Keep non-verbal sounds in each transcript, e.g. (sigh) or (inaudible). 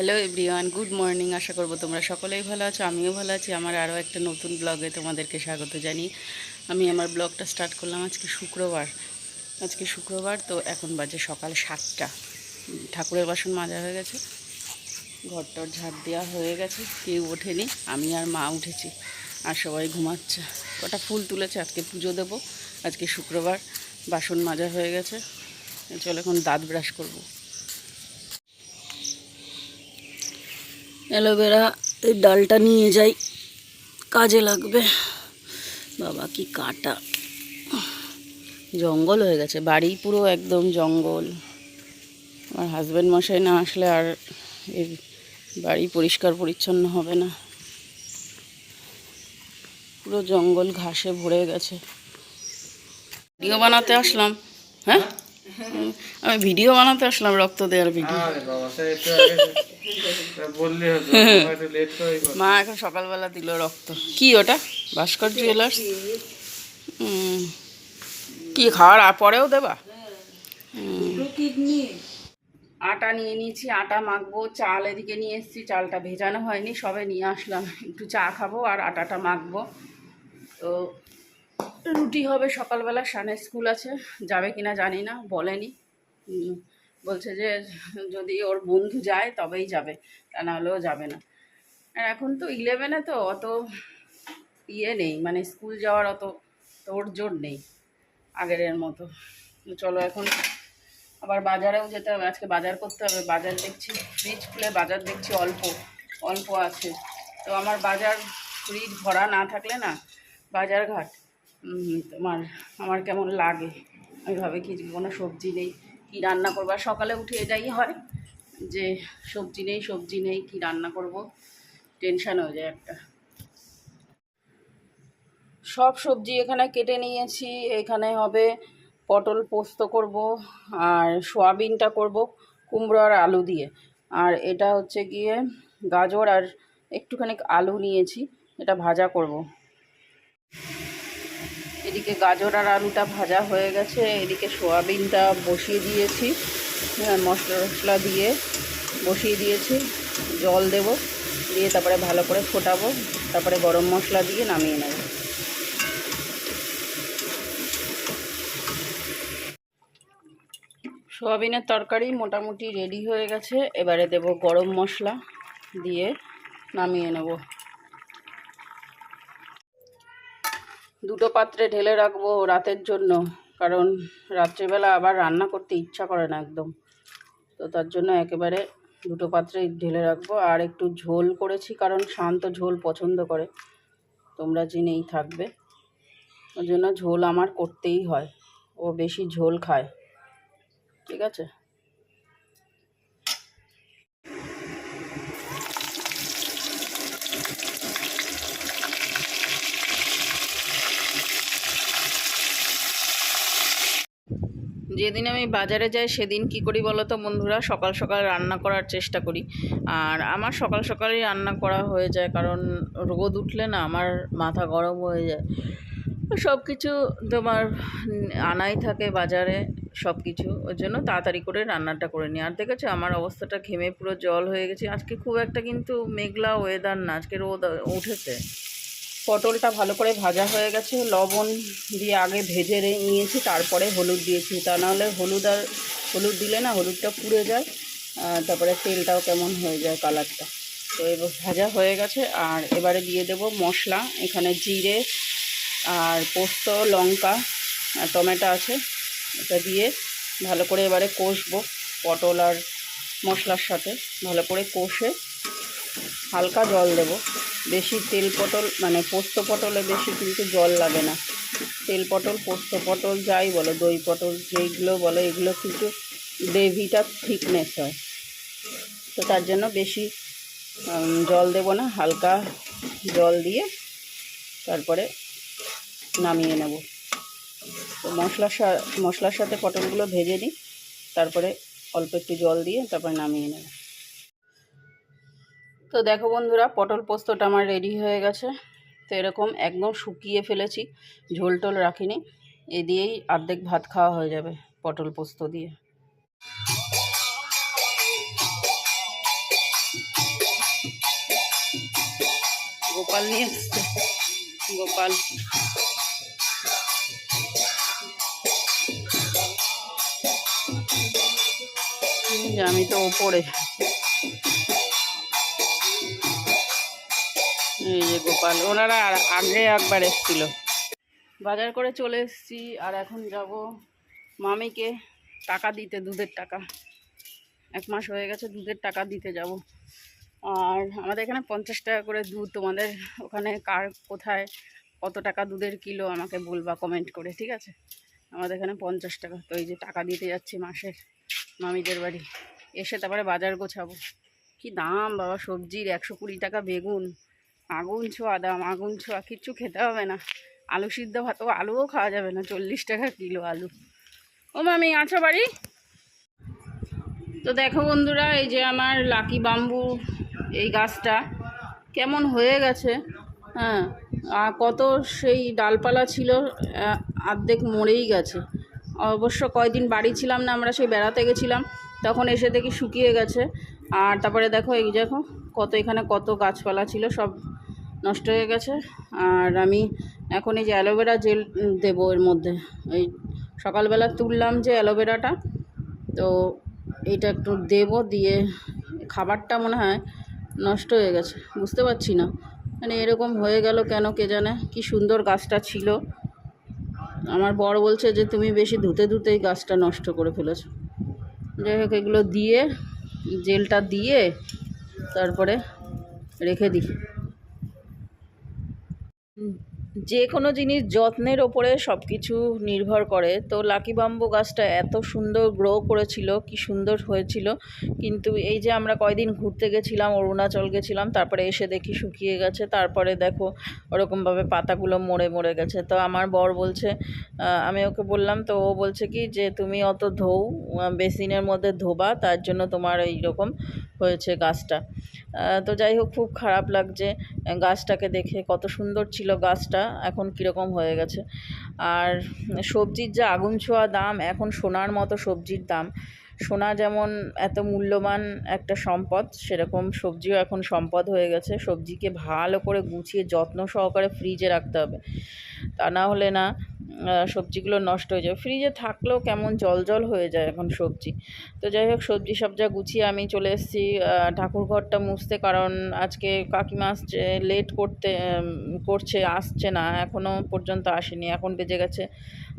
Hello everyone good morning আশা করব তোমরা সকলেই ভালো আছো, আমিও ভালো আছি। আমার আরও একটা নতুন ব্লগে তোমাদেরকে স্বাগত জানি আমি আমার ব্লগটা স্টার্ট করলাম আজকে শুক্রবার। আজকে শুক্রবার, তো এখন বাজে সকাল সাতটা। ঠাকুরের বাসন মাজা হয়ে গেছে। ঘরটর ঝাড় দেওয়া হয়ে গেছে। কেউ ওঠেনি, আমি আর মা উঠেছি। আর সবাই ঘুমাচ্ছে। কটা ফুল তুলেছে, আজকে পুজো দেবো। আজকে শুক্রবার, বাসন মাজা হয়ে গেছে। চলো এখন দাঁত ব্রাশ করব। অ্যালোভেরা এই ডালটা নিয়ে যাই। কাজে লাগবে। বাবা, কি কাটা। জঙ্গল হয়ে গেছে। বাড়ি পুরো একদম জঙ্গল। আমার হাজব্যান্ড মশাই না আসলে আর এই বাড়ি পরিষ্কার পরিচ্ছন্ন হবে না। পুরো জঙ্গল ঘাসে ভরে গেছে। ভিডিও বানাতে আসলাম। হ্যাঁ? (laughs) আমি ভিডিও বানাতে আসলাম রক্ত দেওয়ার ভিডিও। (laughs) মা এখন সকালবেলা দিল রক্ত। কি ওটা? ভাস্কর জুয়েলার্স? কি খাওয়ার আর পরেও দেবা। আটা নিয়ে নিয়েছি আটা মাখবো চাল এদিকে নিয়ে এসেছি চালটা ভেজানো হয়নি সবে নিয়ে আসলাম। একটু চা খাব আর আটাটা মাখবো। তো রুটি হবে সকালবেলা সানে স্কুল আছে, যাবে কিনা জানি না, বলেনি। বলছে যে যদি ওর বন্ধু যায় তবেই যাবে, তা না হলেও যাবে না। আর এখন তো ইলেভেনে তো অত ইয়ে নেই মানে স্কুল যাওয়ার অত তোর জোর নেই আগের মতো। চলো এখন আবার বাজারেও যেতে হবে, আজকে বাজার করতে হবে, বাজার দেখছি ফ্রিজ খুলে বাজার দেখছি অল্প অল্প আছে। তো আমার বাজার ফ্রিজ ভরা না থাকলে না বাজার ঘাট তোমার, আমার কেমন লাগে? আমি ভাবে কি কোনো সবজি নেই? কী রান্না করব? আর সকালে উঠে এটাই হয় যে সবজি নেই সবজি নেই, কী রান্না করব? টেনশান হয়ে যায় একটা। সব সবজি এখানে কেটে নিয়েছি। এখানে হবে পটল পোস্ত করব আর সোয়াবিনটা করব কুমড়ো আর আলু দিয়ে। আর এটা হচ্ছে গিয়ে গাজর আর একটুখানি আলু নিয়েছি। এটা ভাজা করব। এদিকে গাজর আর আলুটা ভাজা হয়ে গেছে, এদিকে সোয়াবিনটা বসিয়ে দিয়েছি হ্যাঁ মশলা টশলা দিয়ে বসিয়ে দিয়েছি, জল দেব, দিয়ে তারপরে ভালো করে ফোটাবো, তারপরে গরম মশলা দিয়ে নামিয়ে নেব। সোয়াবিনের তরকারি মোটামুটি রেডি হয়ে গেছে, এবারে দেব গরম মশলা দিয়ে নামিয়ে নেব। দুটো পাত্রে ঢেলে রাখব রাতের জন্য, কারণ রাত্রিবেলা আবার রান্না করতে ইচ্ছা করে না একদম। তো তার জন্য একেবারে দুটো পাত্রে ঢেলে রাখব। আর একটু ঝোল করেছি কারণ শান্ত ঝোল পছন্দ করে, তোমরা জেনেই থাকবে। ওই জন্য ঝোল আমার করতেই হয়, ও বেশি ঝোল খায়। ঠিক আছে? যেদিন আমি বাজারে যাই, সেদিন কি করি বলো তো বন্ধুরা? সকাল সকাল রান্না করার চেষ্টা করি। আর আমার সকাল সকালই রান্না করা হয়ে যায়, কারণ রোদ উঠলে না আমার মাথা গরম হয়ে যায়। সব কিছু তোমার আনাই থাকে বাজারে সব কিছু ওই জন্য তাড়াতাড়ি করে রান্নাটা করে নিই। আর দেখেছ, আমার অবস্থাটা ঘেমে পুরো জল হয়ে গেছে। আজকে খুব একটা কিন্তু মেঘলা ওয়েদার না, আজকে রোদ উঠেছে। পটলটা ভালো করে ভাজা হয়ে গেছে। লবণ দিয়ে আগে ভেজে নিয়েছি, তারপরে হলুদ দিয়েছি তা নাহলে হলুদ আর হলুদ দিলে না হলুদটা পুড়ে যায় তারপরে তেলটাও কেমন হয়ে যায় কালারটা। তো এবার ভাজা হয়ে গেছে, আর এবারে দিয়ে দেব মশলা। এখানে জিরে আর পোস্ত, লঙ্কা আর টমেটো আছে, এটা দিয়ে ভালো করে এবারে কষবো পটল আর মশলার সাথে। ভালো করে কষে হালকা জল দেব। বেশি তেল পটল মানে পোস্ত পটলে বেশি কিন্তু জল লাগে না। তেল পটল, পোস্ত পটল যাই বলো, দই পটল যেইগুলো বলো, এগুলো কিন্তু গ্রেভিটা থিকনেস হয়। তো তার জন্য বেশি জল দেব না, হালকা জল দিয়ে তারপরে নামিয়ে নেব। তো মশলার সা- মশলার সাথে পটলগুলো ভেজে নিই, তারপরে অল্প একটু জল দিয়ে তারপরে নামিয়ে নেব। তো দেখো বন্ধুরা, পটল পোস্তটা আমার রেডি হয়ে গেছে। তো এরকম একদম শুকিয়ে ফেলেছি, ঝোল টোল রাখিনি। এ দিয়েই অর্ধেক ভাত খাওয়া হয়ে যাবে পটল পোস্ত দিয়ে। গোপাল নিয়ে এসছে। গোপাল। আমি তো ওপরে। গোপাল। ওনারা আগে একবার এসেছিল। বাজার করে চলে এসেছি আর এখন যাব মামিকে টাকা দিতে, দুধের টাকা। এক মাস হয়ে গেছে দুধের টাকা দিতে যাব। আর আমাদের এখানে পঞ্চাশ টাকা করে দুধ। তোমাদের ওখানে কার কোথায় কত টাকা দুধের কিলো আমাকে বলবা কমেন্ট করে, ঠিক আছে? আমাদের এখানে পঞ্চাশ টাকা। তো এই যে টাকা দিতে যাচ্ছি মাসের মামিদের বাড়ি। এসে তারপরে বাজার গোছাবো। কি দাম বাবা, সবজির একশো কুড়ি টাকা বেগুন। আগুন ছোঁয়া দাম আগুন ছোঁয়া কিচ্ছু খেতে হবে না। আলু সিদ্ধ ভাত ও আলুও খাওয়া যাবে না চল্লিশ টাকা কিলো আলু। ও মামি আছো বাড়ি? তো দেখো বন্ধুরা এই যে আমার লাকি বাম্বু এই গাছটা কেমন হয়ে গেছে হ্যাঁ? আর কত সেই ডালপালা ছিল আহ, অর্ধেক মরেই গেছে। অবশ্য কয়দিন বাড়ি ছিলাম না আমরা সেই বেড়াতে গেছিলাম তখন এসে দেখি শুকিয়ে গেছে। আর তারপরে দেখো এই দেখো কত এখানে কত গাছপালা ছিল সব নষ্ট হয়ে গেছে। আর আমি এখন এই যে অ্যালোভেরা জেল দেবো এর মধ্যে। এই সকালবেলা তুললাম যে অ্যালোভেরাটা তো এইটা একটু দেবো দিয়ে খাবারটা মনে হয় নষ্ট হয়ে গেছে। বুঝতে পারছি না। মানে এরকম হয়ে গেল কেন কে জানে? কি সুন্দর গাছটা ছিল। আমার বর বলছে যে তুমি বেশি ধুতে ধুতেই গাছটা নষ্ট করে ফেলেছো। যাই হোক, এগুলো দিয়ে জেলটা দিয়ে তারপরে রেখে দিই। যে কোনো জিনিস যত্নের ওপরে সব কিছু নির্ভর করে। তো লাকি বাম্বু গাছটা এত সুন্দর গ্রো করেছিল, কি সুন্দর হয়েছিল। কিন্তু এই যে আমরা কয়দিন ঘুরতে গেছিলাম, অরুণাচল গেছিলাম, তারপরে এসে দেখি শুকিয়ে গেছে, তারপরে দেখো ওরকমভাবে পাতাগুলো মরে মরে গেছে। তো আমার বর বলছে আমি ওকে বললাম, তো ও বলছে কি যে, তুমি অত ধোও বেসিনের মধ্যে ধোবা, তার জন্য তোমার এইরকম হয়েছে গাছটা। তো যাই হোক, খুব খারাপ লাগছে গাছটাকে দেখে। কত সুন্দর ছিল গাছটা, এখন কীরকম হয়ে গেছে। আর সবজির যা আগুন ছোঁয়া দাম, এখন সোনার মতো সবজির দাম। সোনা যেমন এত মূল্যবান একটা সম্পদ, সেরকম সবজিও এখন সম্পদ হয়ে গেছে। সবজিকে ভালো করে গুছিয়ে, যত্ন সহকারে ফ্রিজে রাখতে হবে। তা না হলে না সবজিগুলো নষ্ট হয়ে যাবে ফ্রিজে থাকলেও কেমন জল জল হয়ে যায় এখন সবজি। তো যাই হোক, সবজি সব যা গুছিয়ে আমি চলে এসেছি ঠাকুর ঘরটা মুছতে, কারণ আজকে কাকিমা আসছে লেট করতে করছে, আসছে না এখনও পর্যন্ত আসেনি। এখন বেজে গেছে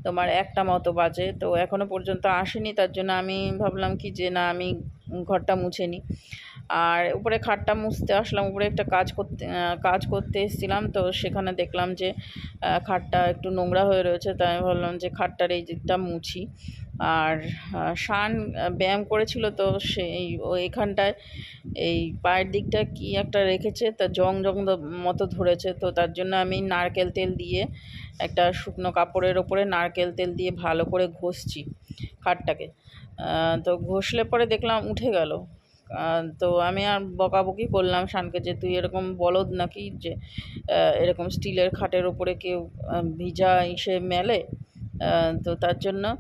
তোমার একটা মতো বাজে, তো এখনও পর্যন্ত আসেনি, তার জন্য আমি ভাবলাম কি যে না, আমি ঘরটা মুছে নিই। আর উপরে খাটটা মুছতে আসলাম, উপরে একটা কাজ করতে কাজ করতে এসেছিলাম, তো সেখানে দেখলাম যে খাটটা একটু নোংরা হয়ে রয়েছে, তাই আমি ভাবলাম যে খাটটার এই দিকটা মুছি। আর শান ব্যায়াম করেছিল, তো সেই এখানটায় এই পায়ের দিকটা কি একটা রেখেছে, তা জং জং মতো ধরেছে, তো তার জন্য আমি নারকেল তেল দিয়ে একটা শুকনো কাপড়ের ওপরে নারকেল তেল দিয়ে ভালো করে ঘষছি খাটটাকে। তো ঘষলে পরে দেখলাম উঠে গেল। তো আমি আর বকাবকি করলাম শানকে যে, তুই এরকম বলদ নাকি যে এরকম স্টিলের খাটের ওপরে কেউ ভিজা ইসে মেলে? তো তার জন্য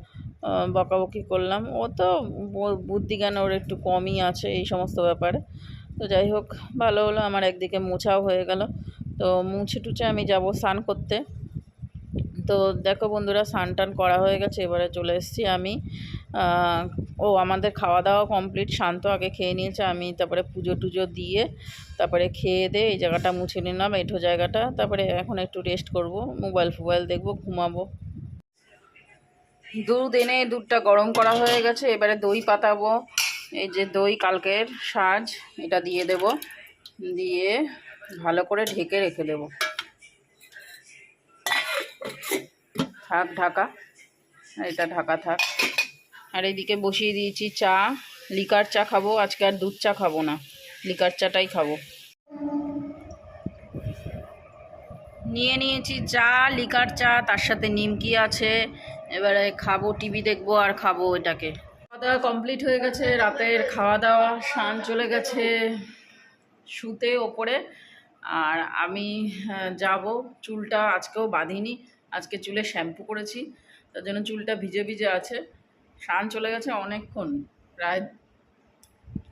বকাবকি করলাম। ও তো বু- বুদ্ধি জ্ঞান ওর একটু কমই আছে এই সমস্ত ব্যাপারে। তো যাই হোক, ভালো হলো। আমার একদিকে মোছাও হয়ে গেল। তো মুছে টুছে আমি যাব স্নান করতে। তো দেখো বন্ধুরা স্নান টান করা হয়ে গেছে। এবারে চলে এসেছি আমি ও আমাদের খাওয়া দাওয়া কমপ্লিট শান্ত আগে খেয়ে নিয়েছে, আমি তারপরে পুজো টুজো দিয়ে তারপরে খেয়ে দিয়ে এই জায়গাটা মুছে নিলাম এঠো জায়গাটা। তারপরে এখন একটু রেস্ট করব মোবাইল ফোবাইল দেখব, ঘুমাবো। দুধ এনে দুধটা গরম করা হয়ে গেছে, এবারে দই পাতাবো, এই যে দই কালকের সাজ, এটা দিয়ে দেব, দিয়ে ভালো করে ঢেকে রেখে দেব। থাক ঢাকা, এটা ঢাকা থাক। আর এইদিকে বসিয়ে দিয়েছি চা। লিকার চা খাব, আজকে আর দুধ চা খাব না। লিকার চাটাই খাব। নিয়ে নিয়েছি চা, লিকার চা, তার সাথে নিমকি আছে। এবারে খাব, টিভি দেখব আর খাব এটাকে। খাওয়া দাওয়া কমপ্লিট হয়ে গেছে, রাতের খাওয়া দাওয়া শান চলে গেছে। শুতে ওপরে। আর আমি যাব। চুলটা আজকেও বাঁধিনি, আজকে চুলে শ্যাম্পু করেছি। তার জন্য চুলটা ভিজে ভিজে আছে। শান চলে গেছে অনেকক্ষণ, প্রায়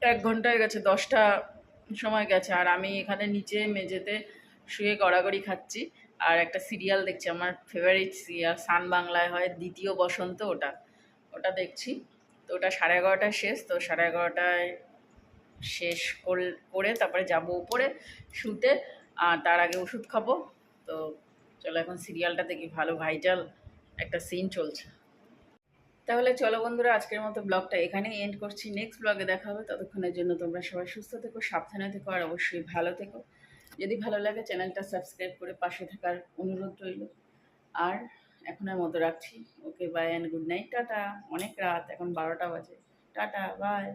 এক ঘন্টায় গেছে, দশটা সময় গেছে। আর আমি এখানে নিচে মেঝেতে শুয়ে গড়াগড়ি খাচ্ছি। আর একটা সিরিয়াল দেখছি, আমার ফেভারিট সিরিয়াল সান বাংলায় হয়, দ্বিতীয় বসন্ত ওটা। ওটা দেখছি। তো ওটা সাড়ে এগারোটায় শেষ, তো সাড়ে এগারোটায় শেষ কর- করে তারপরে যাব উপরে শুতে। আর তার আগে ওষুধ খাব। তো চলো এখন সিরিয়ালটা দেখি, ভালো ভাইটাল একটা সিন চলছে। তাহলে চলো বন্ধুরা, আজকের মতো ব্লগটা এখানেই এন্ড করছি। নেক্সট ব্লগে দেখা হবে। ততক্ষণের জন্য তোমরা সবাই সুস্থ থেকো, সাবধানে থেকো, আর অবশ্যই ভালো থেকো। যদি ভালো লাগে, চ্যানেলটা সাবস্ক্রাইব করে পাশে থাকার অনুরোধ রইল। আর এখন আর মতো রাখছি। Okay bye and good night tata. অনেক রাত, এখন বারোটা বাজে। Tata bye